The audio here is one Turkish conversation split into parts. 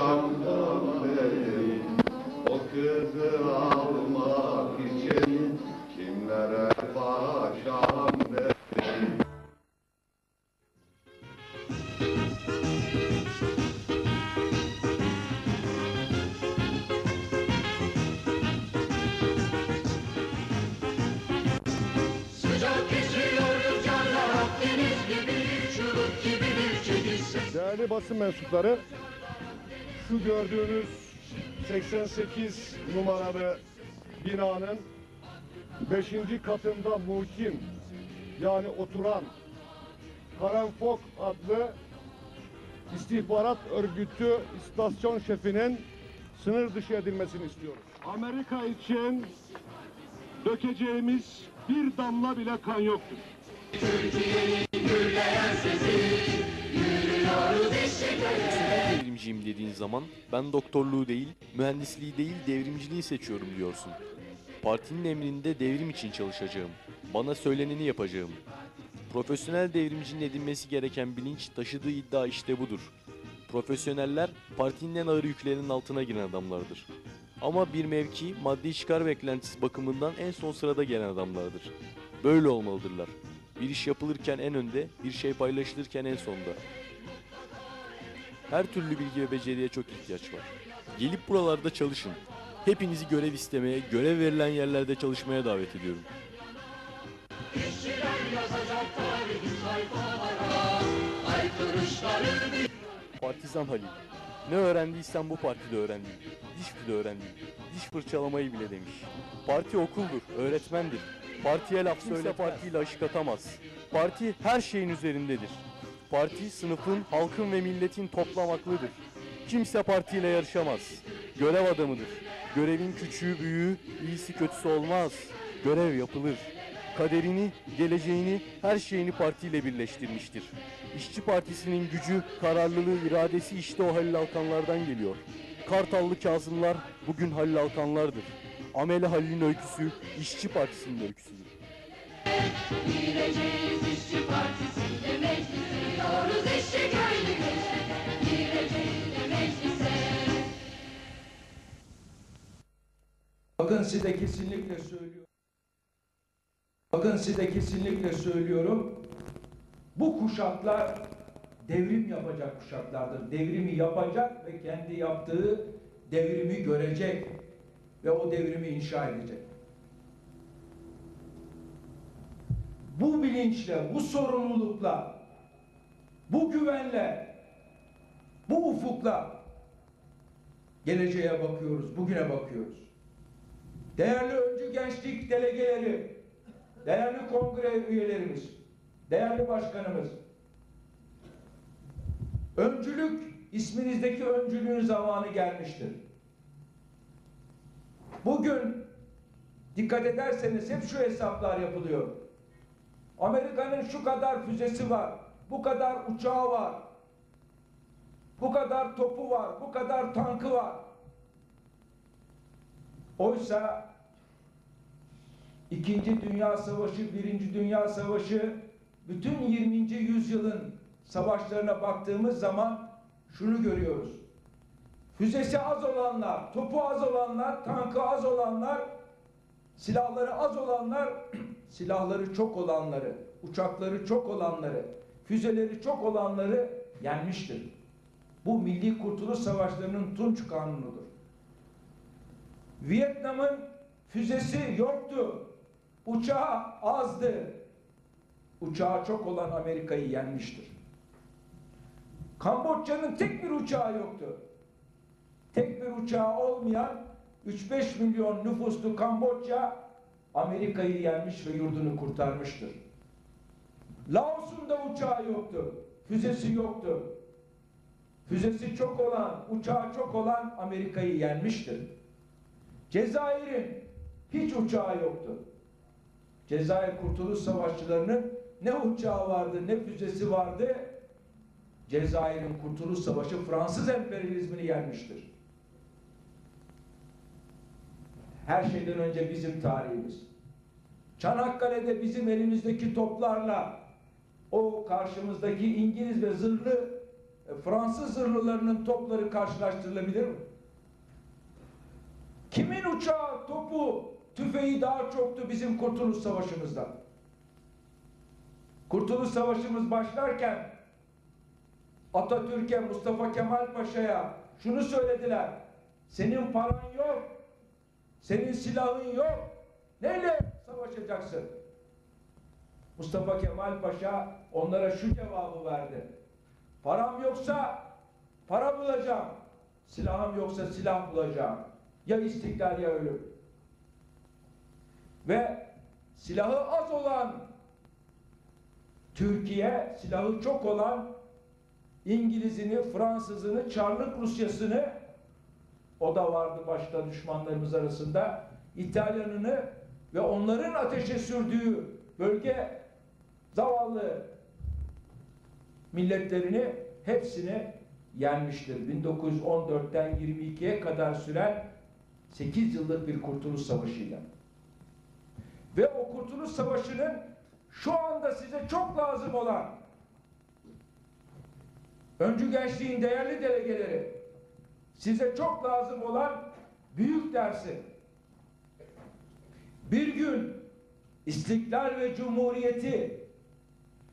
kandım benim O kızı almak için kimlere paşam dedim Değerli basın mensupları şu gördüğünüz 88 numaralı binanın 5. katında muhkim yani oturan Karanfok adlı istihbarat örgütü istasyon şefinin sınır dışı edilmesini istiyoruz. Amerika için dökeceğimiz bir damla bile kan yoktur. Devrimciyim dediğin zaman ben doktorluğu değil, mühendisliği değil devrimciliği seçiyorum diyorsun. Partinin emrinde devrim için çalışacağım. Bana söyleneni yapacağım. Profesyonel devrimcinin edinmesi gereken bilinç taşıdığı iddia işte budur. Profesyoneller partinin en ağır yüklerinin altına giren adamlardır. Ama bir mevki maddi çıkar beklentisi bakımından en son sırada gelen adamlardır. Böyle olmalıdırlar. Bir iş yapılırken en önde, bir şey paylaşılırken en sonda. Her türlü bilgi ve beceriye çok ihtiyaç var. Gelip buralarda çalışın. Hepinizi görev istemeye, görev verilen yerlerde çalışmaya davet ediyorum. Partizan Halil. Ne öğrendiysen bu partide öğrendim. Diş fili öğrendim. Diş fırçalamayı bile demiş. Parti okuldur, öğretmendir. Partiye laf söyle partiyle aşık atamaz. Parti her şeyin üzerindedir. Parti sınıfın, halkın ve milletin toplam aklıdır. Kimse partiyle yarışamaz. Görev adamıdır. Görevin küçüğü büyüğü, iyisi kötüsü olmaz. Görev yapılır. Kaderini, geleceğini, her şeyini partiyle birleştirmiştir. İşçi Partisi'nin gücü, kararlılığı, iradesi işte o Halil Alkanlardan geliyor. Kartallı Kazımlar bugün Halil Alkanlardır. Ameli Halil'in öyküsü İşçi Partisi'nin öyküsüdür. Gireceğiz işçi partisinde meclise Meclise Bakın size kesinlikle söylüyorum. Bakın size kesinlikle söylüyorum. Bu kuşaklar devrim yapacak kuşaklardır. Devrimi yapacak ve kendi yaptığı devrimi görecek ve o devrimi inşa edecek. Bu bilinçle, bu sorumlulukla, bu güvenle, bu ufukla geleceğe bakıyoruz, bugüne bakıyoruz. Değerli öncü gençlik delegeleri, değerli kongre üyelerimiz, değerli başkanımız, öncülük, isminizdeki öncülüğün zamanı gelmiştir. Bugün dikkat ederseniz hep şu hesaplar yapılıyor. Amerika'nın şu kadar füzesi var, bu kadar uçağı var, bu kadar topu var, bu kadar tankı var. Oysa İkinci Dünya Savaşı, Birinci Dünya Savaşı, bütün 20. yüzyılın savaşlarına baktığımız zaman şunu görüyoruz. Füzesi az olanlar, topu az olanlar, tankı az olanlar, silahları az olanlar, silahları çok olanları, uçakları çok olanları, füzeleri çok olanları yenmiştir. Bu Milli Kurtuluş Savaşları'nın tunç kanunudur. Vietnam'ın füzesi yoktu. Uçağı azdı. Uçağı çok olan Amerika'yı yenmiştir. Kamboçya'nın tek bir uçağı yoktu. Tek bir uçağı olmayan 3-5 milyon nüfuslu Kamboçya Amerika'yı yenmiş ve yurdunu kurtarmıştır. Laos'un da uçağı yoktu. Füzesi yoktu. Füzesi çok olan, uçağı çok olan Amerika'yı yenmiştir. Cezayir'in hiç uçağı yoktu. Cezayir Kurtuluş Savaşçılarının ne uçağı vardı ne füzesi vardı. Cezayir'in Kurtuluş Savaşı Fransız emperyalizmini yenmiştir. Her şeyden önce bizim tarihimiz. Çanakkale'de bizim elimizdeki toplarla o karşımızdaki İngiliz ve zırhlı e, Fransız zırhlılarının topları karşılaştırılabilir mi? Kimin uçağı, topu, tüfeği daha çoktu bizim Kurtuluş Savaşımızda? Kurtuluş Savaşımız başlarken Atatürk'e, Mustafa Kemal Paşa'ya şunu söylediler. Senin paran yok, senin silahın yok. Neyle savaşacaksın? Mustafa Kemal Paşa onlara şu cevabı verdi. Param yoksa para bulacağım. Silahım yoksa silah bulacağım. Ya istiklal ya ölüm. Ve silahı az olan Türkiye, silahı çok olan İngiliz'ini, Fransız'ını, Çarlık Rusya'sını o da vardı başta düşmanlarımız arasında. İtalyanını ve onların ateşe sürdüğü bölge zavallı milletlerini hepsini yenmiştir. 1914'ten 22'ye kadar süren 8 yıllık bir kurtuluş savaşıyla. Ve o kurtuluş savaşının şu anda size çok lazım olan öncü gençliğin değerli delegeleri size çok lazım olan büyük dersi bir gün istiklal ve cumhuriyeti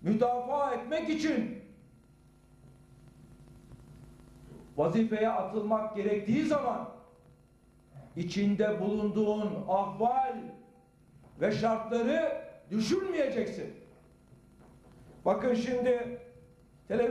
müdafaa etmek için vazifeye atılmak gerektiği zaman içinde bulunduğun ahval ve şartları düşünmeyeceksin. Bakın şimdi televizyon